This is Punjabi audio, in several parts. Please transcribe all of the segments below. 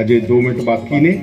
ਅਜੇ 2 ਮਿੰਟ ਬਾਕੀ ਨੇ।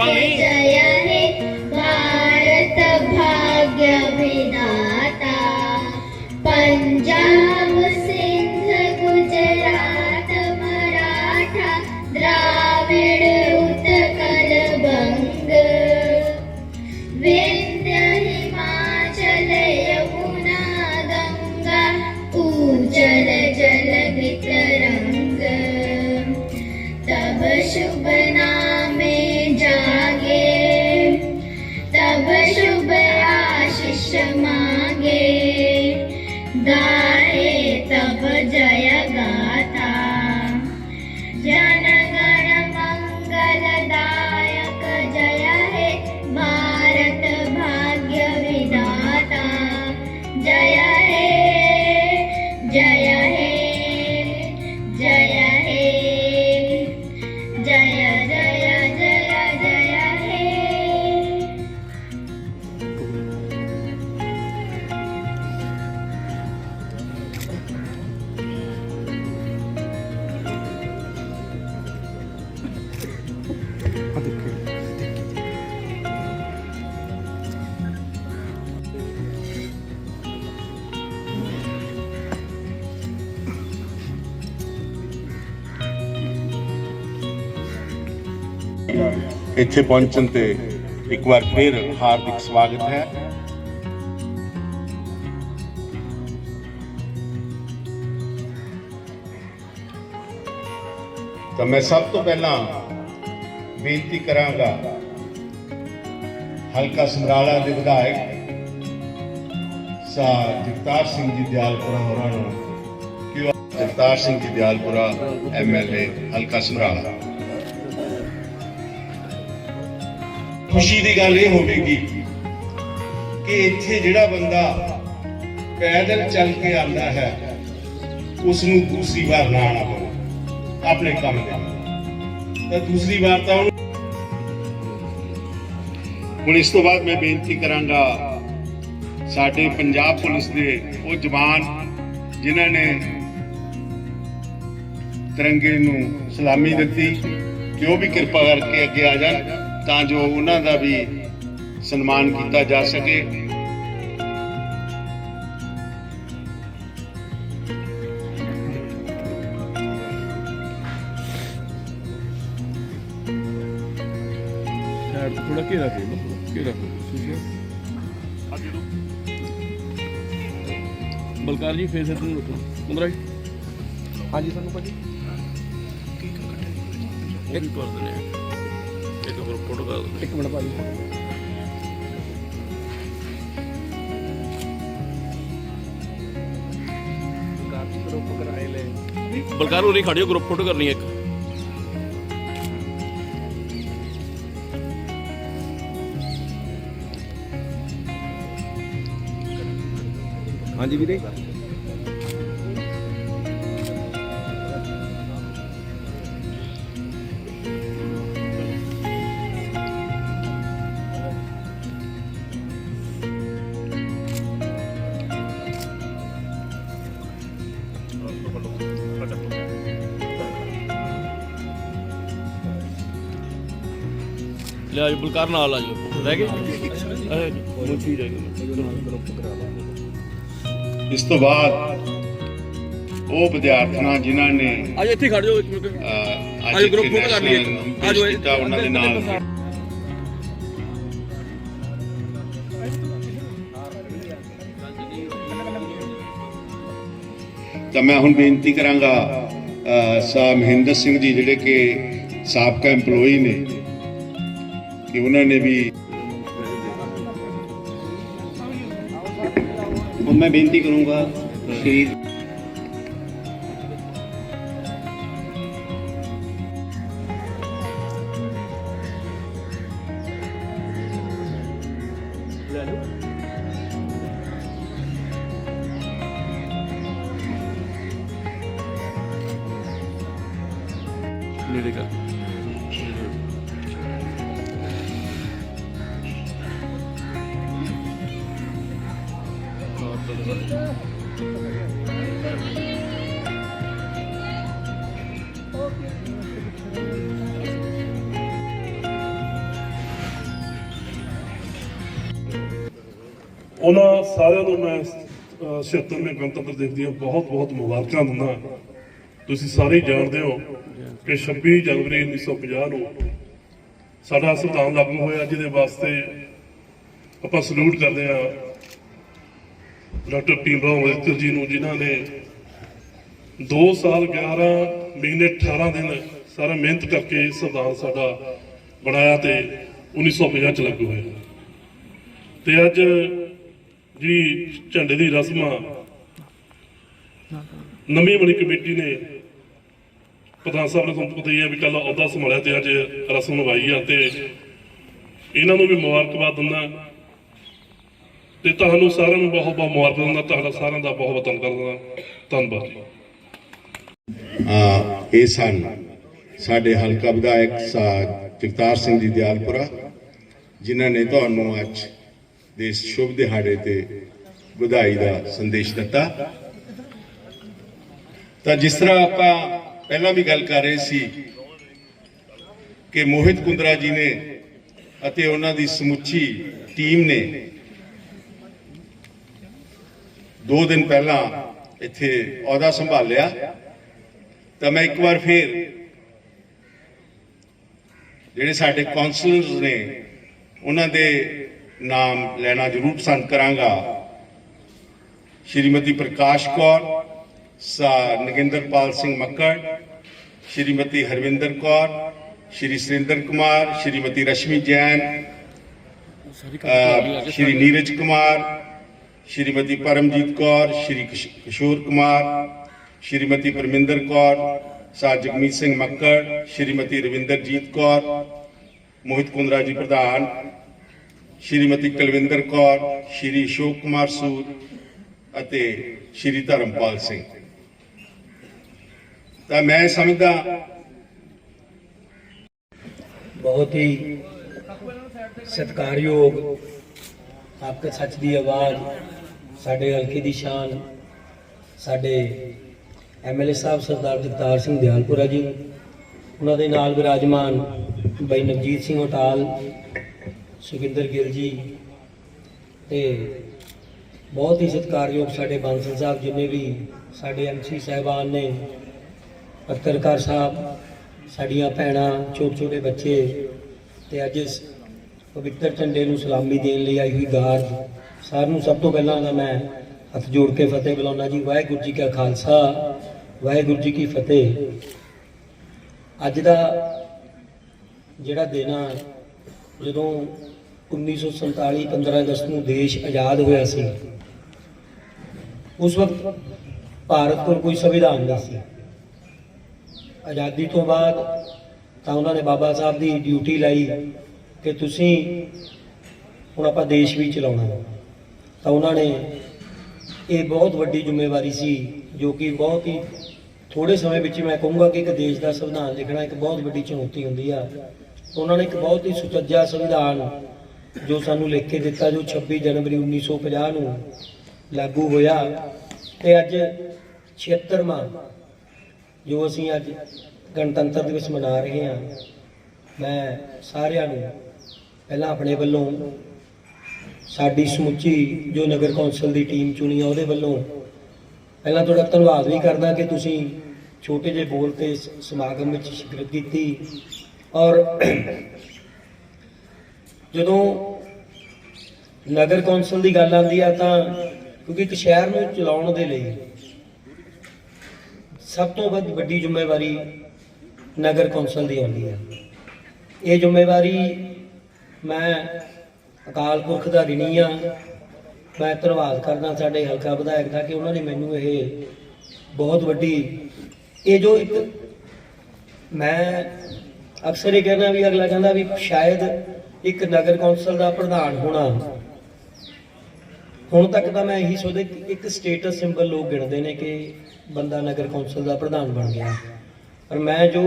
Valinha. ਇੱਥੇ ਪਹੁੰਚਣ ਤੇ ਇੱਕ ਵਾਰ ਫਿਰ ਹਾਰਦਿਕ ਸਵਾਗਤ ਹੈ ਤਾਂ ਮੈਂ ਸਭ ਤੋਂ ਪਹਿਲਾਂ ਬੇਨਤੀ ਕਰਾਂਗਾ ਹਲਕਾ ਸਮਰਾਲਾ ਦੇ ਵਿਧਾਇਕ ਸਾ ਜਗਤਾਰ ਸਿੰਘ ਜੀ ਦਿਆਲਪੁਰਾ ਹੋਰਾਂ ਨੂੰ ਕਿ ਉਹ ਜਗਤਾਰ ਸਿੰਘ ਜੀ ਦਿਆਲਪੁਰਾ ਐਮਐਲਏ ਹਲਕਾ ਸਮਰਾਲਾ ਖੁਸ਼ੀ ਦੀ ਗੱਲ ਇਹ ਹੋਵੇਗੀ ਕਿ ਇੱਥੇ ਜਿਹੜਾ ਬੰਦਾ ਪੈਦਲ ਚੱਲ ਕੇ ਆਉਂਦਾ ਹੈ ਉਸ ਨੂੰ ਦੂਸਰੀ ਵਾਰ ਨਾ ਆਉਣਾ ਪਵੇ, ਆਪਣੇ ਕੰਮ ਦੇ ਤਾਂ ਦੂਸਰੀ ਵਾਰ ਤਾਂ ਹੁਣ ਇਸ ਤੋਂ ਬਾਅਦ ਮੈਂ ਬੇਨਤੀ ਕਰਾਂਗਾ, ਸਾਡੇ ਪੰਜਾਬ ਪੁਲਿਸ ਦੇ ਉਹ ਜਵਾਨ ਜਿਨ੍ਹਾਂ ਨੇ ਤਿਰੰਗੇ ਨੂੰ ਸਲਾਮੀ ਦਿੱਤੀ, ਕਿ ਉਹ ਵੀ ਕਿਰਪਾ ਕਰਕੇ ਅੱਗੇ ਆ ਜਾਣ। ਤਾਂ ਜੋ ਉਹਨਾਂ ਦਾ ਵੀ ਸਨਮਾਨ ਕੀਤਾ ਜਾ ਸਕੇ। ਥੋੜਾ ਘੇਰਾ ਦੇ ਲਓ ਘੇਰਾ ਬਲਕਾਰ ਜੀ ਫੇਸ ਇੱਧਰ ਨੂੰ ਰੱਖੋ ਮੁੰਦਰਾ ਜੀ। ਹਾਂਜੀ ਸਾਨੂੰ ਭਾਜੀ। ਇੱਕ ਕਰ ਦਿੰਦੇ ਆ। ਇੱਕ ਗਰੁੱਪ ਫੋਟੋ ਕਰ ਦਿੰਦੇ ਇੱਕ ਮਿੰਟ ਭਾਜੀ ਕਾਫੀ ਗਰੁੱਪ ਕਰਾਏ ਲੈ ਆ। ਬਲਕਾਰ ਉਰੀ ਖੜਿਓ ਗਰੁੱਪ ਫੋਟੋ ਕਰਨੀ ਹੈ ਇੱਕ ਹਾਂਜੀ ਵੀਰੇ ਤੇ ਆਜੋ ਬਲਕਾਰ ਨਾਲ ਆਜੋ ਰਹਿ ਗਏ? ਇਸ ਤੋਂ ਬਾਅਦ ਉਹ ਵਿਦਿਆਰਥਣਾਂ ਜਿਨ੍ਹਾਂ ਨੇ ਅੱਜ ਇੱਥੇ ਖੜ ਜਾਓ ਇੱਕ ਮਿੰਟ। ਅੱਜ ਗਰੁੱਪ ਫੋਟੋ ਕਰ ਲਈਏ। ਆਜੋ ਉਹਨਾਂ ਦੇ ਨਾਲ। ਤਾਂ ਮੈਂ ਹੁਣ ਬੇਨਤੀ ਕਰਾਂਗਾ ਸਾ ਮਹਿੰਦਰ ਸਿੰਘ ਜੀ ਜਿਹੜੇ ਕਿ ਸਾਬਕਾ EMPLOYE ਨੇ ਕਿ ਉਹਨਾਂ ਨੇ ਵੀ ਮੈਂ ਬੇਨਤੀ ਕਰੂੰਗਾ ਸ਼੍ਰੀ ਉਹਨਾਂ ਸਾਰਿਆਂ ਨੂੰ ਮੈਂ 76ਵੇਂ ਗਣਤੰਤਰ ਦਿਵਸ ਦੀਆਂ ਬਹੁਤ ਬਹੁਤ ਮੁਬਾਰਕਾਂ ਦਿੰਦਾ ਤੁਸੀਂ ਸਾਰੇ ਜਾਣਦੇ ਹੋ ਕਿ 26 ਜਨਵਰੀ 1950 ਨੂੰ ਸਾਡਾ ਸੰਵਿਧਾਨ ਲਾਗੂ ਹੋਇਆ, ਜਿਹਦੇ ਵਾਸਤੇ ਆਪਾਂ ਸਲੂਟ ਕਰਦੇ ਹਾਂ ਡਾਕਟਰ ਭੀਮ ਰਾਓ ਅੰਬੇਦਕਰ ਜੀ ਨੂੰ, ਜਿਨ੍ਹਾਂ ਨੇ 2 ਸਾਲ 11 ਮਹੀਨੇ 18 ਦਿਨ ਸਾਰਾ ਮਿਹਨਤ ਕਰਕੇ ਸੰਵਿਧਾਨ ਸਾਡਾ ਬਣਾਇਆ ਤੇ 1950 ਚ ਲਾਗੂ ਹੋਇਆ। ਤੇ ਅੱਜ ਜੀ ਝੰਡੇ ਦੀ ਰਸਮ ਨਵੀਂ ਬਣੀ ਕਮੇਟੀ ਨੇ ਪ੍ਰਧਾਨ ਸਾਹਿਬ ਨੇ ਤੁਹਾਨੂੰ ਪਤਾ ਹੀ ਹੈ ਵੀ ਕੱਲ ਅਹੁਦਾ ਸੰਭਾਲਿਆ ਤੇ ਅੱਜ ਰਸਮ ਨਿਭਾਈ ਆ ਤੇ ਇਹਨਾਂ ਨੂੰ ਵੀ ਮੁਬਾਰਕਬਾਦ ਦਿੰਦਾ ਤੇ ਤੁਹਾਨੂੰ ਸਾਰਿਆਂ ਨੂੰ ਬਹੁਤ ਬਹੁਤ ਮੁਬਾਰਕਾਂ ਦਿੰਦਾ, ਤੁਹਾਡਾ ਸਾਰਿਆਂ ਦਾ ਬਹੁਤ ਬਹੁਤ ਧੰਨਵਾਦ ਧੰਨਵਾਦ ਜੀ। ਇਹ ਸਨ ਸਾਡੇ ਹਲਕਾ ਵਿਧਾਇਕ ਸਾ ਜਗਤਾਰ ਸਿੰਘ ਜੀ ਦਿਆਲਪੁਰਾ, ਜਿਨ੍ਹਾਂ ਨੇ ਤੁਹਾਨੂੰ ਅੱਜ ਦੇ ਸ਼ੁਭ ਦਿਹਾੜੇ ਤੇ ਵਧਾਈ ਦਾ ਸੰਦੇਸ਼ ਦਿੱਤਾ। ਤਾਂ ਜਿਸ ਤਰ੍ਹਾਂ ਆਪਾਂ ਪਹਿਲਾਂ ਵੀ ਗੱਲ ਕਰ ਰਹੇ ਸੀ ਕਿ ਮੋਹਿਤ ਕੁੰਦਰਾ ਜੀ ਨੇ ਅਤੇ ਉਹਨਾਂ ਦੀ ਸਮੁੱਚੀ ਟੀਮ ਨੇ ਦੋ ਦਿਨ ਪਹਿਲਾਂ ਇੱਥੇ ਅਹੁਦਾ ਸੰਭਾਲਿਆ। ਤਾਂ ਮੈਂ ਇੱਕ ਵਾਰ ਫੇਰ ਜਿਹੜੇ ਸਾਡੇ ਕਾਉਂਸਲਰਸ ਨੇ, ਉਹਨਾਂ ਦੇ ਨਾਮ ਲੈਣਾ ਜ਼ਰੂਰ ਪਸੰਦ ਕਰਾਂਗਾ ਸ਼੍ਰੀਮਤੀ ਪ੍ਰਕਾਸ਼ ਕੌਰ ਸਾ ਨਗਿੰਦਰਪਾਲ ਸਿੰਘ ਮੱਕੜ ਸ਼੍ਰੀਮਤੀ ਹਰਵਿੰਦਰ ਕੌਰ ਸ਼੍ਰੀ ਸੁਰਿੰਦਰ ਕੁਮਾਰ ਸ਼੍ਰੀਮਤੀ ਰਸ਼ਮੀ ਜੈਨ ਅ, ਸ਼੍ਰੀ ਨੀਰਜ ਕੁਮਾਰ ਸ਼੍ਰੀਮਤੀ ਪਰਮਜੀਤ ਕੌਰ ਸ਼੍ਰੀ ਕਿਸ਼- ਕਿਸ਼ੋਰ ਕੁਮਾਰ ਸ਼੍ਰੀਮਤੀ ਪਰਮਿੰਦਰ ਕੌਰ ਸਾ ਜਗਮੀਤ ਸਿੰਘ ਮੱਕੜ ਸ਼੍ਰੀਮਤੀ ਰਵਿੰਦਰਜੀਤ ਕੌਰ ਮੋਹਿਤ ਕੁੰਦਰਾ ਜੀ ਪ੍ਰਧਾਨ ਸ਼੍ਰੀਮਤੀ ਕੁਲਵਿੰਦਰ ਕੌਰ, ਸ਼੍ਰੀ ਅਸ਼ੋਕ ਕੁਮਾਰ ਸੂਦ ਅਤੇ ਸ਼੍ਰੀ ਧਰਮਪਾਲ ਸਿੰਘ। ਤਾਂ ਮੈਂ ਸਮਝਦਾ ਬਹੁਤ ਹੀ ਸਤਿਕਾਰਯੋਗ ਆਪਕੇ ਸੱਚ ਦੀ ਆਵਾਜ਼, ਸਾਡੇ ਹਲਕੇ ਦੀ ਸ਼ਾਨ, ਸਾਡੇ ਐਮਐਲਏ ਸਾਹਿਬ ਸਰਦਾਰ ਜਗਤਾਰ ਸਿੰਘ ਦਿਆਲਪੁਰਾ ਜੀ, ਉਹਨਾਂ ਦੇ ਨਾਲ ਵਿਰਾਜਮਾਨ ਬਾਈ ਨਵਜੀਤ ਸਿੰਘ ਹਟਾਲ ਸੁਖਿੰਦਰ ਗਿੱਲ ਜੀ ਤੇ ਬਹੁਤ ਹੀ ਸਤਿਕਾਰਯੋਗ ਸਾਡੇ ਬਾਂਸਲ ਸਾਹਿਬ ਜਿੰਨੇ ਵੀ ਸਾਡੇ ਐਮਸੀ ਸਾਹਿਬਾਨ ਨੇ, ਪੱਤਰਕਾਰ ਸਾਹਿਬ, ਸਾਡੀਆਂ ਭੈਣਾਂ ਛੋਟੇ ਛੋਟੇ ਬੱਚੇ ਤੇ ਅੱਜ ਇਸ ਪਵਿੱਤਰ ਝੰਡੇ ਨੂੰ ਸਲਾਮੀ ਦੇਣ ਲਈ ਆਈ ਹੋਈ ਗਾਰਡ ਸਾਰ ਨੂੰ ਸਭ ਤੋਂ ਪਹਿਲਾਂ ਤਾਂ ਮੈਂ ਹੱਥ ਜੋੜ ਕੇ ਫਤਿਹ ਬੁਲਾਉਣਾ ਜੀ। ਵਾਹਿਗੁਰੂ ਜੀ ਕਾ ਖਾਲਸਾ, ਵਾਹਿਗੁਰੂ ਜੀ ਕੀ ਫਤਿਹ। ਅੱਜ ਦਾ ਜਿਹੜਾ ਦਿਨ ਆ, ਜਦੋਂ 1947 15 ਅਗਸਤ ਨੂੰ ਦੇਸ਼ ਆਜ਼ਾਦ ਹੋਇਆ ਸੀ। ਉਸ ਵਕਤ ਭਾਰਤ ਕੋਲ ਕੋਈ ਸੰਵਿਧਾਨ ਨਹੀਂ ਸੀ। ਆਜ਼ਾਦੀ ਤੋਂ ਬਾਅਦ ਤਾਂ ਉਹਨਾਂ ਨੇ ਬਾਬਾ ਸਾਹਿਬ ਦੀ ਡਿਊਟੀ ਲਾਈ ਕਿ ਤੁਸੀਂ ਹੁਣ ਆਪਾਂ ਦੇਸ਼ ਵੀ ਚਲਾਉਣਾ ਤਾਂ ਉਹਨਾਂ ਨੇ ਇਹ ਬਹੁਤ ਵੱਡੀ ਜ਼ਿੰਮੇਵਾਰੀ ਸੀ, ਜੋ ਕਿ ਬਹੁਤ ਹੀ ਥੋੜੇ ਸਮੇਂ ਵਿੱਚ ਮੈਂ ਕਹੂੰਗਾ ਕਿ ਇੱਕ ਦੇਸ਼ ਦਾ ਸੰਵਿਧਾਨ ਲਿਖਣਾ ਇੱਕ ਬਹੁਤ ਵੱਡੀ ਚੁਣੌਤੀ ਹੁੰਦੀ ਆ। ਉਹਨਾਂ ਨੇ ਇੱਕ ਬਹੁਤ ਹੀ ਸੁਚੱਜਾ ਸੰਵਿਧਾਨ ਜੋ ਸਾਨੂੰ ਲਿਖ ਕੇ ਦਿੱਤਾ ਜੋ 26 ਜਨਵਰੀ 1950 ਨੂੰ ਲਾਗੂ ਹੋਇਆ ਤੇ ਅੱਜ 76ਵਾਂ ਜੋ ਅਸੀਂ ਅੱਜ ਗਣਤੰਤਰ ਦਿਵਸ ਮਨਾ ਰਹੇ ਹਾਂ, ਮੈਂ ਸਾਰਿਆਂ ਨੂੰ ਪਹਿਲਾਂ ਆਪਣੇ ਵੱਲੋਂ ਸਾਡੀ ਸਮੁੱਚੀ ਜੋ ਨਗਰ ਕੌਂਸਲ ਦੀ ਟੀਮ ਚੁਣੀ ਆ, ਉਹਦੇ ਵੱਲੋਂ ਪਹਿਲਾਂ ਤੁਹਾਡਾ ਧੰਨਵਾਦ ਵੀ ਕਰਦਾ ਕਿ ਤੁਸੀਂ ਛੋਟੇ ਜਿਹੇ ਬੋਲ ਤੇ ਸਮਾਗਮ ਵਿੱਚ ਸ਼ਿਰਕਤ ਕੀਤੀ ਔਰ ਜਦੋਂ ਨਗਰ ਕੌਂਸਲ ਦੀ ਗੱਲ ਆਉਂਦੀ ਆ ਤਾਂ ਕਿਉਂਕਿ ਇੱਕ ਸ਼ਹਿਰ ਨੂੰ ਚਲਾਉਣ ਦੇ ਲਈ ਸਭ ਤੋਂ ਵੱਧ ਵੱਡੀ ਜ਼ਿੰਮੇਵਾਰੀ ਨਗਰ ਕੌਂਸਲ ਦੀ ਆਉਂਦੀ ਹੈ ਇਹ ਜ਼ਿੰਮੇਵਾਰੀ ਮੈਂ ਅਕਾਲ ਪੁਰਖ ਦਾ ਰਿਣੀ ਆ। ਮੈਂ ਧੰਨਵਾਦ ਕਰਦਾ ਸਾਡੇ ਹਲਕਾ ਵਿਧਾਇਕ ਦਾ ਕਿ ਉਹਨਾਂ ਨੇ ਮੈਨੂੰ ਇਹ ਬਹੁਤ ਵੱਡੀ ਇਹ ਜੋ ਇੱਕ ਮੈਂ ਅਕਸਰ ਇਹ ਕਹਿੰਦਾ ਵੀ ਅਗਲਾ ਕਹਿੰਦਾ ਵੀ ਸ਼ਾਇਦ ਇੱਕ ਨਗਰ ਕੌਂਸਲ ਦਾ ਪ੍ਰਧਾਨ ਹੋਣਾ। ਹੁਣ ਤੱਕ ਤਾਂ ਮੈਂ ਇਹੀ ਸੋਚਦਾ ਇੱਕ ਸਟੇਟਸ ਸਿੰਬਲ ਲੋਕ ਗਿਣਦੇ ਨੇ ਕਿ ਬੰਦਾ ਨਗਰ ਕੌਂਸਲ ਦਾ ਪ੍ਰਧਾਨ ਬਣ ਗਿਆ। ਪਰ ਮੈਂ ਜੋ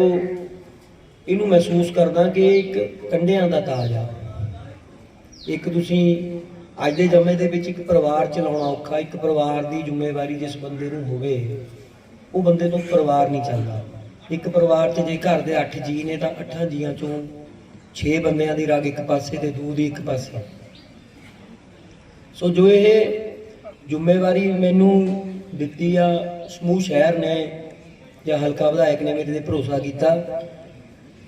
ਇਹਨੂੰ ਮਹਿਸੂਸ ਕਰਦਾ ਕਿ ਇੱਕ ਕੰਡਿਆਂ ਦਾ ਤਾਜ ਆ। ਇੱਕ ਤੁਸੀਂ ਅੱਜ ਦੇ ਸਮੇਂ ਦੇ ਵਿੱਚ ਇੱਕ ਪਰਿਵਾਰ ਚਲਾਉਣਾ ਔਖਾ, ਇੱਕ ਪਰਿਵਾਰ ਦੀ ਜ਼ਿੰਮੇਵਾਰੀ ਜਿਸ ਬੰਦੇ ਨੂੰ ਹੋਵੇ, ਉਹ ਬੰਦੇ ਤੋਂ ਪਰਿਵਾਰ ਨਹੀਂ ਚੱਲਦਾ। ਇੱਕ ਪਰਿਵਾਰ 'ਚ ਜੇ ਘਰ ਦੇ 8 ਜੀ ਨੇ ਤਾਂ 8 ਜੀਆਂ ਚੋਂ 6 ਬੰਦਿਆਂ ਦੀ ਰਗ ਇੱਕ ਪਾਸੇ ਤੇ ਦੂਧ ਦੀ ਇੱਕ ਪਾਸੇ। ਸੋ ਜੋ ਇਹ ਜ਼ਿੰਮੇਵਾਰੀ ਮੈਨੂੰ ਦਿੱਤੀ ਆ, ਸਮੂਹ ਸ਼ਹਿਰ ਨੇ ਜਾਂ ਹਲਕਾ ਵਿਧਾਇਕ ਨੇ ਮੇਰੇ ਤੇ ਭਰੋਸਾ ਕੀਤਾ,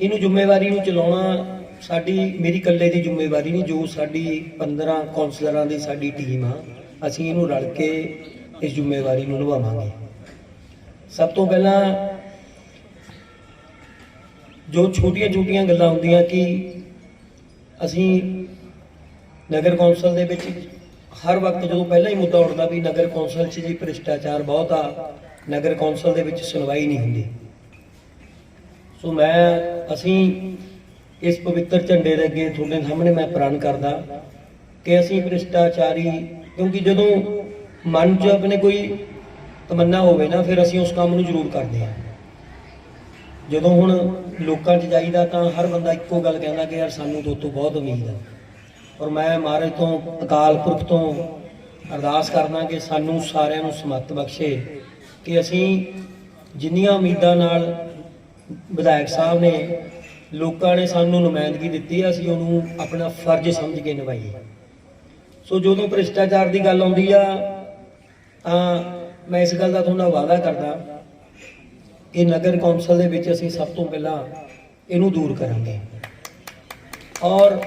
ਇਹਨੂੰ ਜ਼ਿੰਮੇਵਾਰੀ ਨੂੰ ਚਲਾਉਣਾ ਸਾਡੀ, ਮੇਰੀ ਇਕੱਲੇ ਦੀ ਜ਼ਿੰਮੇਵਾਰੀ ਨਹੀਂ, ਜੋ ਸਾਡੀ 15 ਕਾਉਂਸਲਰਾਂ ਦੀ ਸਾਡੀ ਟੀਮ ਆ, ਅਸੀਂ ਇਹਨੂੰ ਰਲ ਕੇ ਇਸ ਜ਼ਿੰਮੇਵਾਰੀ ਨੂੰ ਨਿਭਾਵਾਂਗੇ। ਸਭ ਤੋਂ ਪਹਿਲਾਂ ਜੋ ਛੋਟੀਆਂ-ਛੋਟੀਆਂ ਗੱਲਾਂ ਹੁੰਦੀਆਂ ਕਿ ਅਸੀਂ ਨਗਰ ਕੌਂਸਲ ਦੇ ਵਿੱਚ ਹਰ ਵਕਤ ਜਦੋਂ ਪਹਿਲਾਂ ਹੀ ਮੁੱਦਾ ਉੱਠਦਾ ਵੀ ਨਗਰ ਕੌਂਸਲ 'ਚ ਜੀ ਭ੍ਰਿਸ਼ਟਾਚਾਰ ਬਹੁਤ ਆ, ਨਗਰ ਕੌਂਸਲ ਦੇ ਵਿੱਚ ਸੁਣਵਾਈ ਨਹੀਂ ਹੁੰਦੀ। ਸੋ ਮੈਂ, ਅਸੀਂ ਇਸ ਪਵਿੱਤਰ ਝੰਡੇ ਦੇ ਅੱਗੇ ਤੁਹਾਡੇ ਸਾਹਮਣੇ ਮੈਂ ਪ੍ਰਣ ਕਰਦਾ ਕਿ ਅਸੀਂ ਭ੍ਰਿਸ਼ਟਾਚਾਰੀ, ਕਿਉਂਕਿ ਜਦੋਂ ਮਨ 'ਚ ਆਪਣੇ ਕੋਈ ਤਮੰਨਾ ਹੋਵੇ ਨਾ, ਫਿਰ ਅਸੀਂ ਉਸ ਕੰਮ ਨੂੰ ਜ਼ਰੂਰ ਕਰਦੇ ਹਾਂ। ਜਦੋਂ ਹੁਣ ਲੋਕਾਂ 'ਚ ਜਾਈਦਾ ਤਾਂ ਹਰ ਬੰਦਾ ਇੱਕੋ ਗੱਲ ਕਹਿੰਦਾ ਕਿ ਯਾਰ ਸਾਨੂੰ ਤੋਂ ਤੋਂ ਬਹੁਤ ਉਮੀਦ ਹੈ ਔਰ ਮੈਂ ਮਹਾਰਾਜ ਤੋਂ, ਅਕਾਲ ਪੁਰਖ ਤੋਂ ਅਰਦਾਸ ਕਰਦਾ ਕਿ ਸਾਨੂੰ ਸਾਰਿਆਂ ਨੂੰ ਸਮੱਤ ਬਖਸ਼ੇ ਕਿ ਅਸੀਂ ਜਿੰਨੀਆਂ ਉਮੀਦਾਂ ਨਾਲ ਵਿਧਾਇਕ ਸਾਹਿਬ ਨੇ ਲੋਕਾਂ ਨੇ ਸਾਨੂੰ ਨੁਮਾਇੰਦਗੀ ਦਿੱਤੀ ਹੈ ਅਸੀਂ ਉਹਨੂੰ ਆਪਣਾ ਫਰਜ਼ ਸਮਝ ਕੇ ਨਿਭਾਈਏ। ਸੋ ਜਦੋਂ ਭ੍ਰਿਸ਼ਟਾਚਾਰ ਦੀ ਗੱਲ ਆਉਂਦੀ ਆ, ਤਾਂ ਮੈਂ ਇਸ ਗੱਲ ਦਾ ਤੁਹਾਨੂੰ ਵਾਅਦਾ ਕਰਦਾ ਕਿ ਨਗਰ ਕੌਂਸਲ ਦੇ ਵਿੱਚ ਅਸੀਂ ਸਭ ਤੋਂ ਪਹਿਲਾਂ ਇਹਨੂੰ ਦੂਰ ਕਰਾਂਗੇ। ਔਰ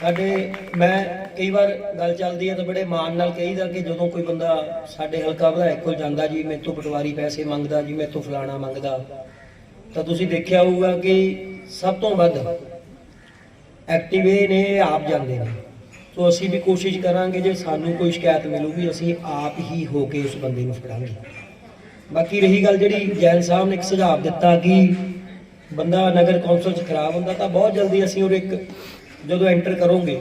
ਸਾਡੇ, ਮੈਂ ਕਈ ਵਾਰ ਗੱਲ ਚੱਲਦੀ ਹੈ ਤਾਂ ਬੜੇ ਮਾਣ ਨਾਲ ਕਹੀਦਾ ਕਿ ਜਦੋਂ ਕੋਈ ਬੰਦਾ ਸਾਡੇ ਹਲਕਾ ਵਿਧਾਇਕ ਕੋਲ ਜਾਂਦਾ ਜੀ, ਮੇਰੇ ਤੋਂ ਪਟਵਾਰੀ ਪੈਸੇ ਮੰਗਦਾ ਜੀ, ਮੇਰੇ ਤੋਂ ਫਲਾਣਾ ਮੰਗਦਾ, ਤਾਂ ਤੁਸੀਂ ਦੇਖਿਆ ਹੋਊਗਾ ਕਿ ਸਭ ਤੋਂ ਵੱਧ ਐਕਟਿਵ ਨੇ ਆਪ ਜਾਂਦੇ ਨੇ। ਸੋ ਅਸੀਂ ਵੀ ਕੋਸ਼ਿਸ਼ ਕਰਾਂਗੇ ਜੇ ਸਾਨੂੰ ਕੋਈ ਸ਼ਿਕਾਇਤ ਮਿਲੂਗੀ, ਅਸੀਂ ਆਪ ਹੀ ਹੋ ਕੇ ਉਸ ਬੰਦੇ ਨੂੰ ਫੜਾਂਗੇ। ਬਾਕੀ ਰਹੀ ਗੱਲ ਜਿਹੜੀ ਜੈਲ ਸਾਹਿਬ ਨੇ ਇੱਕ ਸੁਝਾਅ ਦਿੱਤਾ ਕਿ ਬੰਦਾ ਨਗਰ ਕੌਂਸਲ 'ਚ ਖਰਾਬ ਹੁੰਦਾ ਤਾਂ ਬਹੁਤ ਜਲਦੀ ਅਸੀਂ ਉਹ ਇੱਕ ਜਦੋਂ ਐਂਟਰ ਕਰੋਗੇ,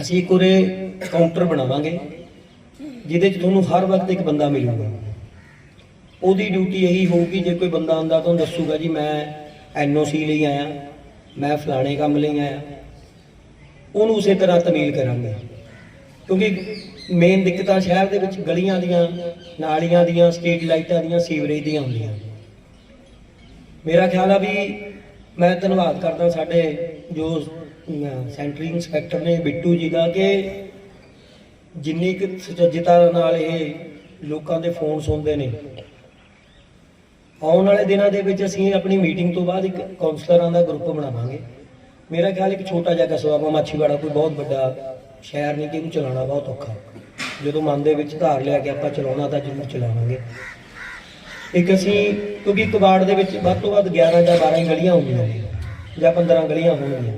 ਅਸੀਂ ਇੱਕ ਉਰੇ ਕਾਊਂਟਰ ਬਣਾਵਾਂਗੇ, ਜਿਹਦੇ 'ਚ ਤੁਹਾਨੂੰ ਹਰ ਵਕਤ ਇੱਕ ਬੰਦਾ ਮਿਲੂਗਾ। ਉਹਦੀ ਡਿਊਟੀ ਇਹੀ ਹੋਊਗੀ, ਜੇ ਕੋਈ ਬੰਦਾ ਆਉਂਦਾ ਤਾਂ ਦੱਸੂਗਾ ਜੀ, ਮੈਂ ਐਨਓਸੀ ਲਈ ਆਇਆ, ਮੈਂ ਫਲਾਣੇ ਕੰਮ ਲਈ ਆਇਆ। ਉਹਨੂੰ ਉਸੇ ਤਰ੍ਹਾਂ ਤਮੀਲ ਕਰਾਂਗੇ। ਕਿਉਂਕਿ ਮੇਨ ਦਿੱਕਤਾਂ ਸ਼ਹਿਰ ਦੇ ਵਿੱਚ ਗਲੀਆਂ ਦੀਆਂ ਨਾਲੀਆਂ ਦੀਆਂ ਸਟਰੀਟ ਲਾਈਟਾਂ ਦੀਆਂ ਸੀਵਰੇਜ ਦੀਆਂ ਹੁੰਦੀਆਂ। ਮੇਰਾ ਖਿਆਲ ਆ ਵੀ ਮੈਂ ਧੰਨਵਾਦ ਕਰਦਾ ਸਾਡੇ ਜੋ ਅਮ, ਸੈਂਟਰੀ ਇੰਸਪੈਕਟਰ ਨੇ ਬਿੱਟੂ ਜੀ ਦਾ ਕਿ ਜਿੰਨੀ ਕੁ ਸੁਚੱਜਤਾ ਨਾਲ ਇਹ ਲੋਕਾਂ ਦੇ ਫੋਨ ਸੁਣਦੇ ਨੇ। ਆਉਣ ਵਾਲੇ ਦਿਨਾਂ ਦੇ ਵਿੱਚ ਅਸੀਂ ਆਪਣੀ ਮੀਟਿੰਗ ਤੋਂ ਬਾਅਦ ਇੱਕ ਕਾਉਂਸਲਰਾਂ ਦਾ ਗਰੁੱਪ ਬਣਾਵਾਂਗੇ। ਮੇਰਾ ਖਿਆਲ ਇੱਕ ਛੋਟਾ ਜਿਹਾ ਕਸਬਾ ਵਾ ਮਾਛੀਵਾੜਾ ਕੋਈ ਬਹੁਤ ਵੱਡਾ ਸ਼ਹਿਰ ਨਹੀਂ ਕਿ ਇਹਨੂੰ ਚਲਾਉਣਾ ਬਹੁਤ ਔਖਾ। ਜਦੋਂ ਮਨ ਦੇ ਵਿੱਚ ਧਾਰ ਲਿਆ ਕਿ ਆਪਾਂ ਚਲਾਉਣਾ ਤਾਂ ਜ਼ਰੂਰ ਚਲਾਵਾਂਗੇ। ਇੱਕ ਅਸੀਂ ਕਿਉਂਕਿ ਕਬਾੜ ਦੇ ਵਿੱਚ ਵੱਧ ਤੋਂ ਵੱਧ 11 ਜਾਂ 12 ਗਲੀਆਂ ਹੁੰਦੀਆਂ ਨੇ ਜਾਂ 15 ਗਲੀਆਂ ਹੋਣਗੀਆਂ।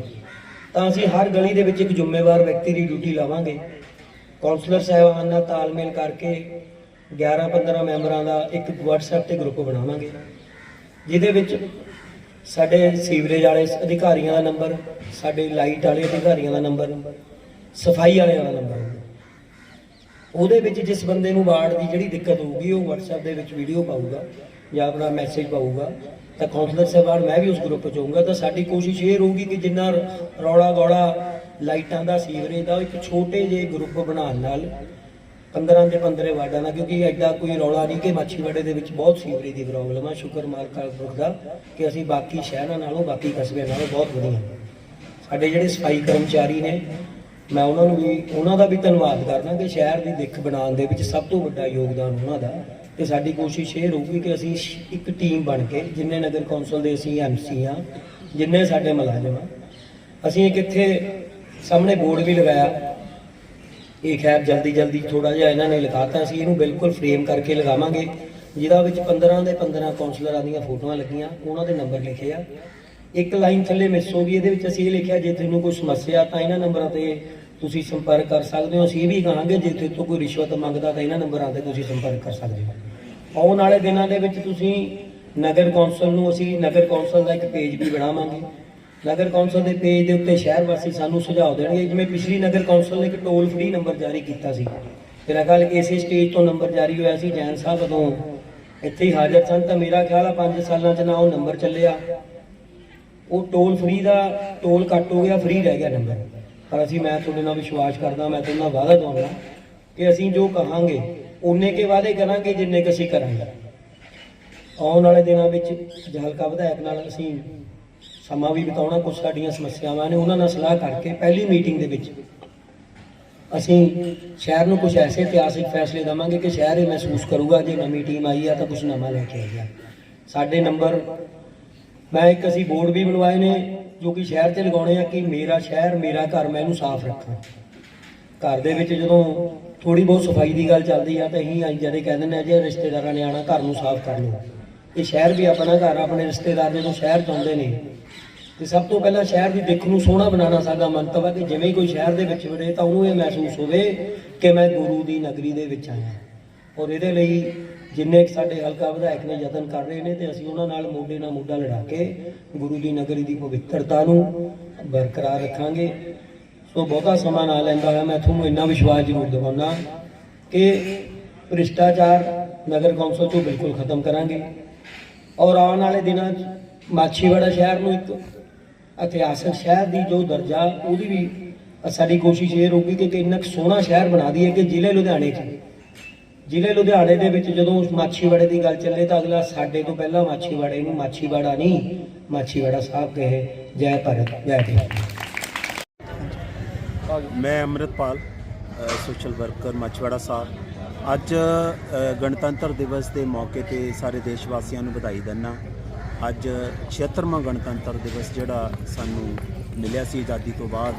ਤਾਂ ਅਸੀਂ ਹਰ ਗਲੀ ਦੇ ਵਿੱਚ ਇੱਕ ਜ਼ਿੰਮੇਵਾਰ ਵਿਅਕਤੀ ਦੀ ਡਿਊਟੀ ਲਾਵਾਂਗੇ। ਕਾਉਂਸਲਰ ਸਾਹਿਬਾਨ ਨਾਲ ਤਾਲਮੇਲ ਕਰਕੇ 11 15 ਮੈਂਬਰਾਂ ਦਾ ਇੱਕ WhatsApp ਤੇ ਗਰੁੱਪ ਬਣਾਵਾਂਗੇ, ਜਿਹਦੇ ਵਿੱਚ ਸਾਡੇ ਸੀਵਰੇਜ ਵਾਲੇ ਅਧਿਕਾਰੀਆਂ ਦਾ ਨੰਬਰ ਸਾਡੇ ਲਾਈਟ ਵਾਲੇ ਅਧਿਕਾਰੀਆਂ ਦਾ ਨੰਬਰ ਸਫ਼ਾਈ ਵਾਲਿਆਂ ਦਾ ਨੰਬਰ ਉਹਦੇ ਵਿੱਚ ਜਿਸ ਬੰਦੇ ਨੂੰ ਵਾਰਡ ਦੀ ਜਿਹੜੀ ਦਿੱਕਤ ਹੋਊਗੀ, ਉਹ WhatsApp ਦੇ ਵਿੱਚ ਵੀਡੀਓ ਪਾਊਗਾ ਜਾਂ ਆਪਣਾ ਮੈਸੇਜ ਪਾਊਗਾ। ਤਾਂ ਕਾਉਂਸਲਰ ਸਾਹਿਬਾਨ, ਮੈਂ ਵੀ ਉਸ ਗਰੁੱਪ 'ਚ ਹੋਊਗਾ। ਤਾਂ ਸਾਡੀ ਕੋਸ਼ਿਸ਼ ਇਹ ਰਹੂਗੀ ਕਿ ਜਿੰਨਾ ਰੌਲਾ ਗੌਲਾ ਲਾਈਟਾਂ ਦਾ, ਸੀਵਰੇਜ ਦਾ, ਉਹ ਇੱਕ ਛੋਟੇ ਜਿਹੇ ਗਰੁੱਪ ਬਣਾਉਣ ਨਾਲ 15 ਦੇ 15 ਵਾਰਡਾਂ ਦਾ, ਕਿਉਂਕਿ ਐਡਾ ਕੋਈ ਰੌਲਾ ਨਹੀਂ ਕਿ ਮਾਛੀਵਾੜੇ ਦੇ ਵਿੱਚ ਬਹੁਤ ਸੀਵਰੇਜ ਦੀ ਪ੍ਰੋਬਲਮ ਆ। ਸ਼ੁਕਰ ਮਾਲਕਾ ਪੁਰਖ ਦਾ ਕਿ ਅਸੀਂ ਬਾਕੀ ਸ਼ਹਿਰਾਂ ਨਾਲੋਂ, ਬਾਕੀ ਕਸਬਿਆਂ ਨਾਲੋਂ ਬਹੁਤ ਵਧੀਆ। ਸਾਡੇ ਜਿਹੜੇ ਸਫ਼ਾਈ ਕਰਮਚਾਰੀ ਨੇ ਮੈਂ ਉਹਨਾਂ ਨੂੰ ਵੀ, ਉਹਨਾਂ ਦਾ ਵੀ ਧੰਨਵਾਦ ਕਰਦਾ ਕਿ ਸ਼ਹਿਰ ਦੀ ਦਿੱਖ ਬਣਾਉਣ ਦੇ ਵਿੱਚ ਸਭ ਤੋਂ ਵੱਡਾ ਯੋਗਦਾਨ ਉਹਨਾਂ ਦਾ ਤੇ ਸਾਡੀ ਕੋਸ਼ਿਸ਼ ਇਹ ਰਹੂਗੀ ਕਿ ਅਸੀਂ ਸ਼- ਇੱਕ ਟੀਮ ਬਣ ਕੇ ਜਿੰਨੇ ਨਗਰ ਕੌਂਸਲ ਦੇ ਅਸੀਂ ਐਮਸੀ ਆ ਜਿੰਨੇ ਸਾਡੇ ਮੁਲਾਜ਼ਮ ਆ, ਅਸੀਂ ਇੱਕ ਇੱਥੇ ਸਾਹਮਣੇ ਬੋਰਡ ਵੀ ਲਗਾਇਆ। ਇਹ ਖੈਰ ਜਲਦੀ ਜਲਦੀ ਥੋੜਾ ਜਿਹਾ ਇਹਨਾਂ ਨੇ ਲਗਾਤਾ ਸੀ, ਇਹਨੂੰ ਬਿਲਕੁਲ ਫਰੇਮ ਕਰਕੇ ਲਗਾਵਾਂਗੇ, ਜਿਹਦਾ ਵਿੱਚ 15 ਦੇ 15 ਕਾਉਂਸਲਰਾਂ ਦੀਆਂ ਫੋਟੋਆਂ ਲੱਗੀਆਂ, ਉਹਨਾਂ ਦੇ ਨੰਬਰ ਲਿਖੇ ਆ। ਇੱਕ ਲਾਈਨ ਥੱਲੇ ਮਿਸ ਹੋ ਗਈ, ਇਹਦੇ ਵਿੱਚ ਅਸੀਂ ਇਹ ਲਿਖਿਆ, ਜੇ ਤੁਹਾਨੂੰ ਕੋਈ ਸਮੱਸਿਆ ਤਾਂ ਇਹਨਾਂ ਨੰਬਰਾਂ ਤੇ ਤੁਸੀਂ ਸੰਪਰਕ ਕਰ ਸਕਦੇ ਹੋ, ਅਸੀਂ ਇਹ ਵੀ ਕਹਾਂਗੇ ਜੇ ਤੁਹਾਡੇ ਤੋਂ ਕੋਈ ਰਿਸ਼ਵਤ ਮੰਗਦਾ ਤਾਂ ਇਹਨਾਂ ਨੰਬਰਾਂ ਤੇ ਤੁਸੀਂ ਸੰਪਰਕ ਕਰ ਸਕਦੇ ਹੋ। ਆਉਣ ਵਾਲੇ ਦਿਨਾਂ ਦੇ ਵਿੱਚ ਤੁਸੀਂ ਨਗਰ ਕੌਂਸਲ ਨੂੰ, ਅਸੀਂ ਨਗਰ ਕੌਂਸਲ ਦਾ ਇੱਕ ਪੇਜ ਵੀ ਬਣਾਵਾਂਗੇ। ਨਗਰ ਕੌਂਸਲ ਦੇ ਪੇਜ ਦੇ ਉੱਤੇ ਸ਼ਹਿਰ ਵਾਸੀ ਸਾਨੂੰ ਸੁਝਾਅ ਦੇਣਗੇ। ਜਿਵੇਂ ਪਿਛਲੀ ਨਗਰ ਕੌਂਸਲ ਨੇ ਇੱਕ ਟੋਲ ਫ੍ਰੀ ਨੰਬਰ ਜਾਰੀ ਕੀਤਾ ਸੀ। ਮੇਰਾ ਖਿਆਲ ਇਸੇ ਸਟੇਜ ਤੋਂ ਨੰਬਰ ਜਾਰੀ ਹੋਇਆ ਸੀ, ਜੈਨ ਸਾਹਿਬ ਉਦੋਂ ਇੱਥੇ ਹੀ ਹਾਜ਼ਰ ਸਨ। ਤਾਂ ਮੇਰਾ ਖਿਆਲ ਆ 5 ਸਾਲਾਂ 'ਚ ਨਾ ਉਹ ਨੰਬਰ ਚੱਲਿਆ। ਉਹ ਟੋਲ ਫ੍ਰੀ ਦਾ ਟੋਲ ਕੱਟ ਹੋ ਗਿਆ ਫ੍ਰੀ ਰਹਿ ਗਿਆ ਨੰਬਰ ਪਰ ਅਸੀਂ, ਮੈਂ ਤੁਹਾਡੇ ਨਾਲ ਵਿਸ਼ਵਾਸ ਕਰਦਾ, ਮੈਂ ਤੁਹਾਡੇ ਨਾਲ ਵਾਅਦਾ ਦਵਾਂਗਾ ਕਿ ਅਸੀਂ ਜੋ ਕਹਾਂਗੇ ਉਨੇ ਕੇ ਵਾਅਦੇ ਕਰਾਂਗੇ ਜਿੰਨੇ ਕੁ ਅਸੀਂ ਕਰਾਂਗੇ। ਆਉਣ ਵਾਲੇ ਦਿਨਾਂ ਵਿੱਚ ਜਹਲਕਾ ਵਿਧਾਇਕ ਨਾਲ ਅਸੀਂ ਸਮਾਂ ਵੀ ਬਿਤਾਉਣਾ ਕੁਝ ਸਾਡੀਆਂ ਸਮੱਸਿਆਵਾਂ ਨੇ, ਉਹਨਾਂ ਨਾਲ ਸਲਾਹ ਕਰਕੇ ਪਹਿਲੀ ਮੀਟਿੰਗ ਦੇ ਵਿੱਚ ਅਸੀਂ ਸ਼ਹਿਰ ਨੂੰ ਕੁਝ ਐਸੇ ਇਤਿਹਾਸਿਕ ਫੈਸਲੇ ਦਵਾਂਗੇ ਕਿ ਸ਼ਹਿਰ ਇਹ ਮਹਿਸੂਸ ਕਰੂਗਾ, ਜੇ ਨਵੀਂ ਟੀਮ ਆਈ ਆ ਤਾਂ ਕੁਝ ਨਵਾਂ ਲੈ ਕੇ ਆਈ ਆ। ਸਾਡੇ ਨੰਬਰ, ਮੈਂ ਇੱਕ ਅਸੀਂ ਬੋਰਡ ਵੀ ਬਣਵਾਏ ਨੇ ਜੋ ਕਿ ਸ਼ਹਿਰ 'ਚ ਲਗਾਉਣੇ ਆ ਕਿ ਮੇਰਾ ਸ਼ਹਿਰ, ਮੇਰਾ ਘਰ ਮੈਂ ਇਹਨੂੰ ਸਾਫ਼ ਰੱਖਾਂ। ਘਰ ਦੇ ਵਿੱਚ ਜਦੋਂ ਥੋੜੀ ਬਹੁਤ ਸਫ਼ਾਈ ਦੀ ਗੱਲ ਚੱਲਦੀ ਆ, ਤਾਂ ਅਸੀਂ ਅੱਜ ਜਦੇ ਕਹਿ ਦਿੰਦੇ ਆ ਜੇ ਰਿਸ਼ਤੇਦਾਰਾਂ ਨੇ ਆਣਾ ਘਰ ਨੂੰ ਸਾਫ਼ ਕਰ ਲਓ। ਇਹ ਸ਼ਹਿਰ ਵੀ ਆਪਣਾ ਘਰ ਆਪਣੇ ਰਿਸ਼ਤੇਦਾਰ ਜਦੋਂ ਸ਼ਹਿਰ 'ਚ ਆਉਂਦੇ ਨੇ, ਤੇ ਸਭ ਤੋਂ ਪਹਿਲਾਂ ਸ਼ਹਿਰ ਦੀ ਦਿੱਖ ਨੂੰ ਸੋਹਣਾ ਬਣਾਉਣਾ ਸਾਡਾ ਮੰਤਵ ਹੈ ਕਿ ਜਿਵੇਂ ਹੀ ਕੋਈ ਸ਼ਹਿਰ ਦੇ ਵਿੱਚ ਵੜੇ, ਤਾਂ ਉਹਨੂੰ ਇਹ ਮਹਿਸੂਸ ਹੋਵੇ ਕਿ ਮੈਂ ਗੁਰੂ ਦੀ ਨਗਰੀ ਦੇ ਵਿੱਚ ਆਇਆ। ਔਰ ਇਹਦੇ ਲਈ ਜਿੰਨੇ ਕੁ ਸਾਡੇ ਹਲਕਾ ਵਿਧਾਇਕ ਨੇ ਯਤਨ ਕਰ ਰਹੇ ਨੇ ਤੇ ਅਸੀਂ ਉਹਨਾਂ ਨਾਲ ਮੋਢੇ ਨਾਲ ਮੋਢਾ ਲੜਾ ਕੇ ਗੁਰੂ ਦੀ ਨਗਰੀ ਦੀ ਪਵਿੱਤਰਤਾ ਨੂੰ ਬਰਕਰਾਰ ਰੱਖਾਂਗੇ। ਸੋ ਬਹੁਤਾ ਸਮਾਂ ਨਾ ਲੈਂਦਾ ਹੋਇਆ, ਮੈਂ ਤੁਹਾਨੂੰ ਇੰਨਾ ਵਿਸ਼ਵਾਸ ਜ਼ਰੂਰ ਦਿਵਾਉਣਾ ਕਿ ਭ੍ਰਿਸ਼ਟਾਚਾਰ ਨਗਰ ਕੌਂਸਲ ਤੋਂ ਬਿਲਕੁਲ ਖਤਮ ਕਰਾਂਗੇ। ਔਰ ਆਉਣ ਵਾਲੇ ਦਿਨਾਂ 'ਚ ਮਾਛੀਵਾੜਾ ਸ਼ਹਿਰ ਨੂੰ ਇੱਕ ਇਤਿਹਾਸਕ ਸ਼ਹਿਰ ਦੀ ਜੋ ਦਰਜਾ, ਉਹਦੀ ਵੀ ਸਾਡੀ ਕੋਸ਼ਿਸ਼ ਇਹ ਰਹੂਗੀ ਕਿ ਇੰਨਾ ਕੁ ਸੋਹਣਾ ਸ਼ਹਿਰ ਬਣਾ ਦਈਏ ਕਿ ਜ਼ਿਲ੍ਹੇ ਲੁਧਿਆਣੇ 'ਚ ਜ਼ਿਲ੍ਹੇ ਲੁਧਿਆਣੇ ਦੇ ਵਿੱਚ ਜਦੋਂ ਮਾਛੀਵਾੜੇ ਦੀ ਗੱਲ ਚੱਲੇ ਤਾਂ ਅਗਲਾ ਸਾਡੇ ਤੋਂ ਪਹਿਲਾਂ ਮਾਛੀਵਾੜੇ ਨੂੰ ਮਾਛੀਵਾੜਾ ਨਹੀਂ, ਮਾਛੀਵਾੜਾ ਸਾਹਿਬ ਕਹੇ, ਜੈ ਭਾਰਤ ਜੈ ਭਾਰਤ ਮੈਂ ਅੰਮ੍ਰਿਤਪਾਲ ਸੋਸ਼ਲ ਵਰਕਰ ਮਾਛੀਵਾੜਾ ਸਾਹਿਬ। ਅੱਜ ਗਣਤੰਤਰ ਦਿਵਸ ਦੇ ਮੌਕੇ ਤੇ ਸਾਰੇ ਦੇਸ਼ ਵਾਸੀਆਂ ਨੂੰ ਵਧਾਈ ਦਿੰਦਾ। ਅੱਜ 76ਵਾਂ ਗਣਤੰਤਰ ਦਿਵਸ ਜਿਹੜਾ ਸਾਨੂੰ ਮਿਲਿਆ ਸੀ ਆਜ਼ਾਦੀ ਤੋਂ ਬਾਅਦ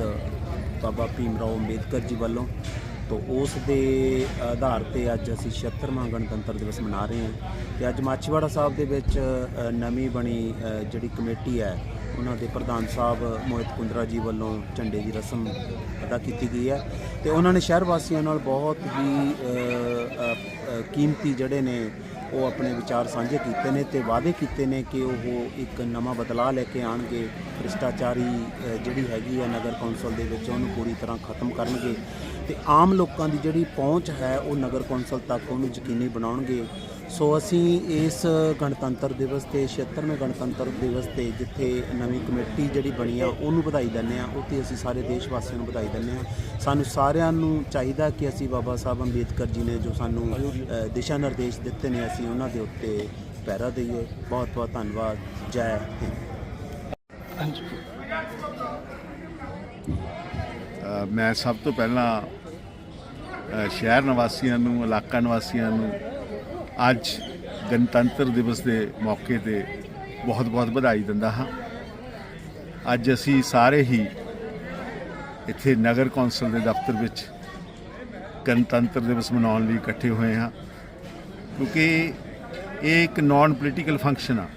ਬਾਬਾ ਭੀਮ ਰਾਓ ਅੰਬੇਦਕਰ ਜੀ ਵੱਲੋਂ। ਤੋਂ ਉਸ ਦੇ ਆਧਾਰ ਤੇ ਅੱਜ ਅਸੀਂ 76ਵਾਂ ਗਣਤੰਤਰ ਦਿਵਸ ਮਨਾ ਰਹੇ ਹਾਂ ਤੇ ਅੱਜ ਮਾਛੀਵਾੜਾ ਸਾਹਿਬ ਦੇ ਵਿੱਚ ਨਵੀਂ ਬਣੀ ਜਿਹੜੀ ਕਮੇਟੀ ਹੈ, ਉਹਨਾਂ ਦੇ ਪ੍ਰਧਾਨ ਸਾਹਿਬ ਮੋਹਿਤ ਕੁੰਦਰਾ ਜੀ ਵੱਲੋਂ ਝੰਡੇ ਦੀ ਰਸਮ ਅਦਾ ਕੀਤੀ ਗਈ ਹੈ ਤੇ ਉਹਨਾਂ ਨੇ ਸ਼ਹਿਰ ਵਾਸੀਆਂ ਨਾਲ ਬਹੁਤ ਹੀ ਕੀਮਤੀ ਜਿਹੜੇ ਨੇ, ਉਹ ਆਪਣੇ ਵਿਚਾਰ ਸਾਂਝੇ ਕੀਤੇ ਨੇ ਤੇ ਵਾਅਦੇ ਕੀਤੇ ਨੇ ਕਿ ਉਹ ਇੱਕ ਨਵਾਂ ਬਦਲਾਅ ਲੈ ਕੇ ਆਣਗੇ ਭ੍ਰਿਸ਼ਟਾਚਾਰੀ ਜਿਹੜੀ ਹੈਗੀ ਹੈ ਨਗਰ ਕੌਂਸਲ ਦੇ ਵਿੱਚ ਉਹਨੂੰ ਪੂਰੀ ਤਰ੍ਹਾਂ ਖਤਮ ਕਰਨਗੇ। ਤੇ ਆਮ ਲੋਕਾਂ ਦੀ ਜਿਹੜੀ ਪਹੁੰਚ ਹੈ ਉਹ ਨਗਰ ਕੌਂਸਲ ਤੱਕ ਉਹਨੂੰ ਯਕੀਨੀ ਬਣਾਉਣਗੇ। ਸੋ ਅਸੀਂ ਇਸ ਗਣਤੰਤਰ ਦਿਵਸ ਤੇ 76ਵੇਂ ਗਣਤੰਤਰ ਦਿਵਸ ਤੇ ਜਿੱਥੇ ਨਵੀਂ ਕਮੇਟੀ ਜਿਹੜੀ ਬਣੀ ਆ ਉਹਨੂੰ ਵਧਾਈ ਦਿੰਦੇ ਆ ਉਹ ਤੇ ਅਸੀਂ ਸਾਰੇ ਦੇਸ਼ ਵਾਸੀਆਂ ਨੂੰ ਵਧਾਈ ਦਿੰਦੇ ਆ। ਸਾਨੂੰ ਸਾਰਿਆਂ ਨੂੰ ਚਾਹੀਦਾ ਕਿ ਅਸੀਂ ਬਾਬਾ ਸਾਹਿਬ ਅੰਬੇਦਕਰ ਜੀ ਨੇ ਜੋ ਸਾਨੂੰ ਦਿਸ਼ਾ ਨਿਰਦੇਸ਼ ਦਿੱਤੇ ਨੇ ਅਸੀਂ ਉਹਨਾਂ ਦੇ ਉੱਤੇ ਪਹਿਰਾ ਦਈਏ। ਬਹੁਤ ਬਹੁਤ ਧੰਨਵਾਦ। ਜੈ ਹਿੰਦ। ਮੈਂ ਸਭ ਤੋਂ ਪਹਿਲਾਂ ਸ਼ਹਿਰ ਨਿਵਾਸੀਆਂ ਨੂੰ, ਇਲਾਕਾ ਨਿਵਾਸੀਆਂ ਨੂੰ ਅੱਜ ਗਣਤੰਤਰ ਦਿਵਸ ਦੇ ਮੌਕੇ ਤੇ ਬਹੁਤ-ਬਹੁਤ ਵਧਾਈ ਦਿੰਦਾ ਹਾਂ। ਅੱਜ ਅਸੀਂ ਸਾਰੇ ਹੀ ਇੱਥੇ ਨਗਰ ਕੌਂਸਲ ਦੇ ਦਫ਼ਤਰ ਵਿੱਚ ਗਣਤੰਤਰ ਦਿਵਸ ਮਨਾਉਣ ਲਈ ਇਕੱਠੇ ਹੋਏ ਹਾਂ, ਕਿਉਂਕਿ ਇਹ ਇੱਕ ਨਾਨ ਪੋਲੀਟੀਕਲ ਫੰਕਸ਼ਨ ਆ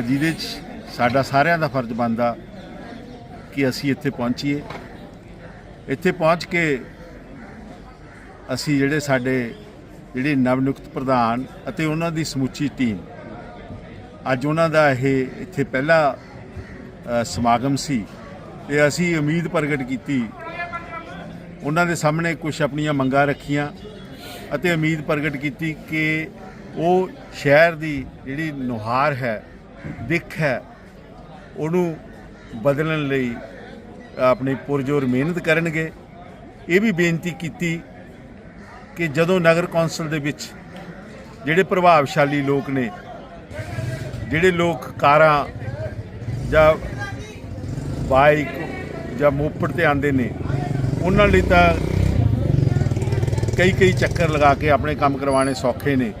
ਜਿਹਦੇ 'ਚ ਸਾਡਾ ਸਾਰਿਆਂ ਦਾ ਫਰਜ਼ ਬਣਦਾ ਕਿ ਅਸੀਂ ਇੱਥੇ ਪਹੁੰਚੀਏ। ਇੱਥੇ ਪਹੁੰਚ ਕੇ ਅਸੀਂ ਜਿਹੜੇ ਸਾਡੇ ਜਿਹੜੇ ਨਵਨਿਯੁਕਤ ਪ੍ਰਧਾਨ ਅਤੇ ਉਹਨਾਂ ਦੀ ਸਮੁੱਚੀ ਟੀਮ, ਅੱਜ ਉਹਨਾਂ ਦਾ ਇਹ ਇੱਥੇ ਪਹਿਲਾ ਸਮਾਗਮ ਸੀ ਤੇ ਅਸੀਂ ਉਮੀਦ ਪ੍ਰਗਟ ਕੀਤੀ। ਉਹਨਾਂ ਦੇ ਸਾਹਮਣੇ ਕੁਝ ਆਪਣੀਆਂ ਮੰਗਾਂ ਰੱਖੀਆਂ ਅਤੇ ਉਮੀਦ ਪ੍ਰਗਟ ਕੀਤੀ ਕਿ ਉਹ ਸ਼ਹਿਰ ਦੀ ਜਿਹੜੀ ਨੁਹਾਰ ਹੈ, ਦਿੱਖ ਹੈ, ਉਹਨੂੰ ਬਦਲਣ ਲਈ ਆਪਣੀ ਪੁਰਜੋਰ ਮਿਹਨਤ ਕਰਨਗੇ। ਇਹ ਵੀ ਬੇਨਤੀ ਕੀਤੀ ਕਿ ਜਦੋਂ ਨਗਰ ਕੌਂਸਲ ਦੇ ਵਿੱਚ ਜਿਹੜੇ ਪ੍ਰਭਾਵਸ਼ਾਲੀ ਲੋਕ ਨੇ, ਜਿਹੜੇ ਲੋਕ ਕਾਰਾਂ ਜਾਂ ਬਾਈਕ ਜਾਂ ਮੋਪੜ ਤੇ ਆਉਂਦੇ ਨੇ, ਉਹਨਾਂ ਲਈ ਤਾਂ ਕਈ ਕਈ ਚੱਕਰ ਲਗਾ ਕੇ ਆਪਣੇ ਕੰਮ ਕਰਵਾਉਣੇ ਸੌਖੇ ਨੇ।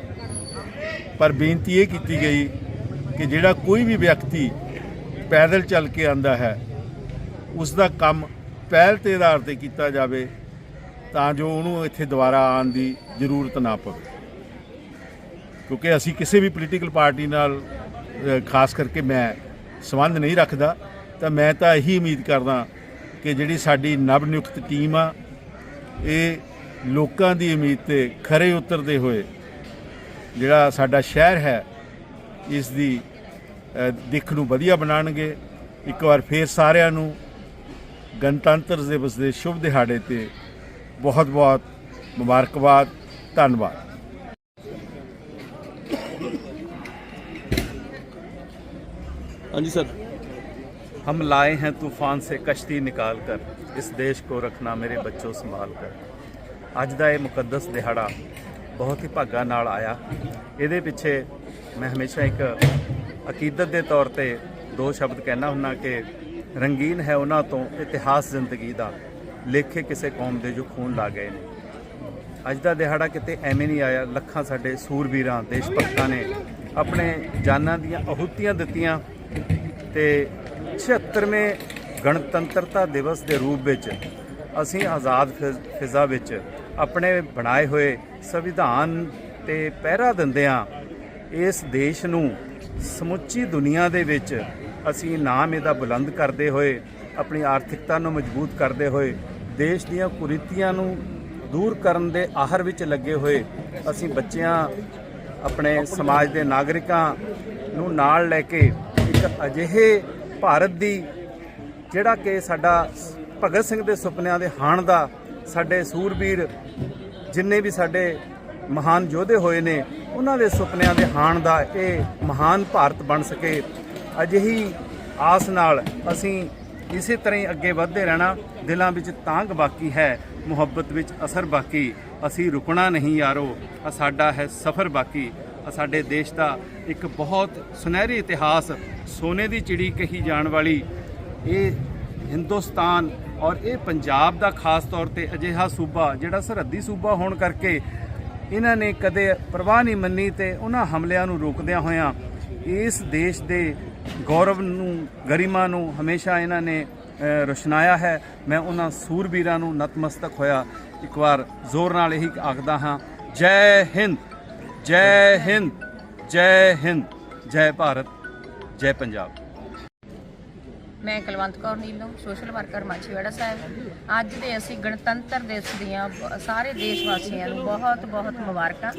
ਪਰ ਬੇਨਤੀ ਇਹ ਕੀਤੀ ਗਈ ਕਿ ਜਿਹੜਾ ਕੋਈ ਵੀ ਵਿਅਕਤੀ ਪੈਦਲ ਚੱਲ ਕੇ ਆਂਦਾ ਹੈ ਉਸ ਦਾ ਕੰਮ ਪਹਿਲ ਤੇ ਆਧਾਰ ਤੇ ਕੀਤਾ ਜਾਵੇ ਤਾਂ ਜੋ ਉਹਨੂੰ ਇੱਥੇ ਦੁਬਾਰਾ ਆਉਣ ਦੀ ਜ਼ਰੂਰਤ ਨਾ ਪਵੇ। ਕਿਉਂਕਿ ਅਸੀਂ ਕਿਸੇ ਵੀ ਪੋਲੀਟੀਕਲ ਪਾਰਟੀ ਨਾਲ ਖਾਸ ਕਰਕੇ ਮੈਂ ਸੰਬੰਧ ਨਹੀਂ ਰੱਖਦਾ, ਤਾਂ ਮੈਂ ਤਾਂ ਇਹੀ ਉਮੀਦ ਕਰਦਾ ਕਿ ਜਿਹੜੀ ਸਾਡੀ ਨਵ ਨਿਯੁਕਤ ਟੀਮ ਆ, ਇਹ ਲੋਕਾਂ ਦੀ ਉਮੀਦ ਤੇ ਖਰੇ ਉਤਰਦੇ ਹੋਏ ਜਿਹੜਾ ਸਾਡਾ ਸ਼ਹਿਰ ਹੈ, ਇਸ ਦੀ ਦਿੱਖ ਨੂੰ ਵਧੀਆ ਬਣਾਉਣਗੇ। ਇੱਕ ਵਾਰ ਫੇਰ ਸਾਰਿਆਂ ਨੂੰ ਗਣਤੰਤਰ ਦਿਵਸ ਦੇ ਸ਼ੁਭ ਦਿਹਾੜੇ ਤੇ ਬਹੁਤ ਬਹੁਤ ਮੁਬਾਰਕਬਾਦ ਧੰਨਵਾਦ ਹਾਂਜੀ ਸਰ हम लाए हैं तूफान से कश्ती निकाल कर इस देश को रखना मेरे बच्चों संभाल कर ਅੱਜ ਦਾ ਇਹ ਮੁਕੱਦਸ ਦਿਹਾੜਾ ਬਹੁਤ ਹੀ ਭਾਗਾ ਨਾਲ ਆਇਆ ਇਹਦੇ ਪਿੱਛੇ ਮੈਂ ਹਮੇਸ਼ਾ ਇੱਕ ਅਕੀਦਤ ਦੇ ਤੌਰ ਤੇ ਦੋ ਸ਼ਬਦ ਕਹਿਣਾ ਹੁੰਨਾ ਕਿ ਰੰਗੀਨ ਹੈ ਉਹਨਾਂ ਤੋਂ ਇਤਿਹਾਸ ਜ਼ਿੰਦਗੀ ਦਾ। ਲੇਖੇ ਕਿਸੇ ਕੌਮ ਦੇ ਜੋ ਖੂਨ ਲਾ ਗਏ ਨੇ। ਅੱਜ ਦਾ ਦਿਹਾੜਾ ਕਿਤੇ ਐਵੇਂ ਨਹੀਂ ਆਇਆ। ਲੱਖਾਂ ਸਾਡੇ ਸੂਰਬੀਰਾਂ ਦੇਸ਼ ਭਗਤਾਂ ਨੇ ਆਪਣੇ ਜਾਨਾਂ ਦੀਆਂ ਆਹੂਤੀਆਂ ਦਿੱਤੀਆਂ ਤੇ 76ਵੇਂ ਗਣਤੰਤਰਤਾ ਦਿਵਸ ਦੇ ਰੂਪ ਵਿੱਚ ਅਸੀਂ ਆਜ਼ਾਦ ਫਿ- ਫਿਜ਼ਾ ਵਿੱਚ ਆਪਣੇ ਬਣਾਏ ਹੋਏ ਸੰਵਿਧਾਨ ਤੇ ਪਹਿਰਾ ਦਿੰਦਿਆਂ ਇਸ ਦੇਸ਼ ਨੂੰ ਸਮੁੱਚੀ ਦੁਨੀਆ ਦੇ ਵਿੱਚ ਅਸੀਂ ਨਾਮ ਇਹਦਾ ਬੁਲੰਦ ਕਰਦੇ ਹੋਏ, ਆਪਣੀ ਆਰਥਿਕਤਾ ਨੂੰ ਮਜ਼ਬੂਤ ਕਰਦੇ ਹੋਏ, ਦੇਸ਼ ਦੀਆਂ ਕੁਰੀਤੀਆਂ ਨੂੰ ਦੂਰ ਕਰਨ ਦੇ ਆਹਰ ਵਿੱਚ ਲੱਗੇ ਹੋਏ, ਅਸੀਂ ਬੱਚਿਆਂ, ਆਪਣੇ ਸਮਾਜ ਦੇ ਨਾਗਰਿਕਾਂ ਨੂੰ ਨਾਲ ਲੈ ਕੇ ਇੱਕ ਅਜਿਹੇ ਭਾਰਤ ਦੀ, ਜਿਹੜਾ ਕਿ ਸਾਡਾ ਭਗਤ ਸਿੰਘ ਦੇ ਸੁਪਨਿਆਂ ਦੇ ਹਾਣ ਦਾ ਸਾਡੇ ਸੂਰਬੀਰ ਜਿੰਨੇ ਵੀ ਸਾਡੇ ਮਹਾਨ ਯੋਧੇ ਹੋਏ ਨੇ, ਉਹਨਾਂ ਦੇ ਸੁਪਨਿਆਂ ਦੇ ਹਾਣ ਦਾ ਇਹ ਮਹਾਨ ਭਾਰਤ ਬਣ ਸਕੇ। ਅਜਿਹੀ ਆਸ ਨਾਲ ਅਸੀਂ ਇਸੇ ਤਰ੍ਹਾਂ ਹੀ ਅੱਗੇ ਵਧਦੇ ਰਹਿਣਾ, ਦਿਲਾਂ ਵਿੱਚ ਤਾਂਗ ਬਾਕੀ ਹੈ, ਮੁਹੱਬਤ ਵਿੱਚ ਅਸਰ ਬਾਕੀ, ਅਸੀਂ ਰੁਕਣਾ ਨਹੀਂ ਯਾਰੋ ਆ ਸਾਡਾ ਹੈ ਸਫ਼ਰ ਬਾਕੀ ਆ ਸਾਡੇ ਦੇਸ਼ ਦਾ ਇੱਕ ਬਹੁਤ ਸੁਨਹਿਰੀ ਇਤਿਹਾਸ, ਸੋਨੇ ਦੀ ਚਿੜੀ ਕਹੀ ਜਾਣ ਵਾਲੀ, ਇਹ ਹਿੰਦੁਸਤਾਨ ਔਰ ਇਹ ਪੰਜਾਬ ਦਾ ਖਾਸ ਤੌਰ ਤੇ ਅਜਿਹਾ ਸੂਬਾ, ਜਿਹੜਾ ਸਰਹੱਦੀ ਸੂਬਾ ਹੋਣ ਕਰਕੇ ਇਹਨਾਂ ਨੇ ਕਦੇ ਪ੍ਰਵਾਹ ਨਹੀਂ ਮੰਨੀ ਤੇ ਉਹਨਾਂ ਹਮਲਿਆਂ ਨੂੰ ਰੋਕਦਿਆਂ ਹੋਇਆਂ ਇਸ ਦੇਸ਼ ਦੇ ਗੌਰਵ ਨੂੰ ਗਰਿਮਾ ਨੂੰ ਹਮੇਸ਼ਾ ਇਹਨਾਂ ਨੇ ਅ, ਰੁਸ਼ਨਾਇਆ ਹੈ। ਮੈਂ ਉਹਨਾਂ ਸੂਰਬੀਰਾਂ ਨੂੰ ਨਤਮਸਤਕ ਹੋਇਆ। ਇੱਕ ਵਾਰ ਜ਼ੋਰ ਨਾਲ ਇਹੀ ਆਖਦਾ ਹਾਂ ਜੈ ਹਿੰਦ ਜੈ ਹਿੰਦ ਜੈ ਹਿੰਦ ਜੈ ਭਾਰਤ ਜੈ ਪੰਜਾਬ। ਮੈਂ ਕੁਲਵੰਤ ਕੌਰ ਨੀਲੋਂ ਸੋਸ਼ਲ ਵਰਕਰ ਮਾਛੀਵਾੜਾ ਸਾਹਿਬ। ਅੱਜ ਦੇ ਅਸੀਂ ਗਣਤੰਤਰ ਦਿਵਸ ਦੀਆਂ ਸਾਰੇ ਦੇਸ਼ ਵਾਸੀਆਂ ਨੂੰ ਬਹੁਤ ਬਹੁਤ ਮੁਬਾਰਕਾਂ।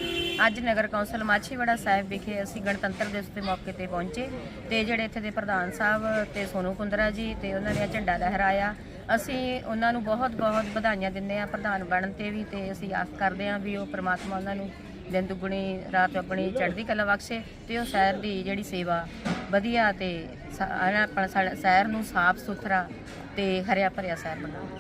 ਅੱਜ ਨਗਰ ਕੌਂਸਲ ਮਾਛੀਵਾੜਾ ਸਾਹਿਬ ਵਿਖੇ ਅਸੀਂ ਗਣਤੰਤਰ ਦਿਵਸ ਦੇ ਮੌਕੇ ਤੇ ਪਹੁੰਚੇ ਤੇ ਜਿਹੜੇ ਇੱਥੇ ਦੇ ਪ੍ਰਧਾਨ ਸਾਹਿਬ ਤੇ ਸੋਨੂ ਕੁੰਦਰਾ ਜੀ ਤੇ ਉਹਨਾਂ ਨੇ ਝੰਡਾ ਲਹਿਰਾਇਆ। ਅਸੀਂ ਉਹਨਾਂ ਨੂੰ ਬਹੁਤ ਬਹੁਤ ਵਧਾਈਆਂ ਦਿੰਦੇ ਹਾਂ, ਪ੍ਰਧਾਨ ਬਣਨ ਤੇ ਵੀ ਤੇ ਅਸੀਂ ਆਸ ਕਰਦੇ ਹਾਂ ਵੀ ਉਹ ਪ੍ਰਮਾਤਮਾ ਉਹਨਾਂ ਨੂੰ ਦਿਨ ਦੁੱਗਣੀ, ਰਾਤ ਆਪਣੀ ਚੜ੍ਹਦੀ ਕਲਾ ਬਖਸ਼ੇ ਤੇ ਉਹ ਸ਼ਹਿਰ ਦੀ ਜਿਹੜੀ ਸੇਵਾ ਵਧੀਆ ਤੇ ਸਾ- ਆਪਣਾ ਸਾਡਾ ਸ਼ਹਿਰ ਨੂੰ ਸਾਫ਼ ਸੁਥਰਾ ਤੇ ਹਰਿਆ ਭਰਿਆ ਸ਼ਹਿਰ ਬਣਾਵੇ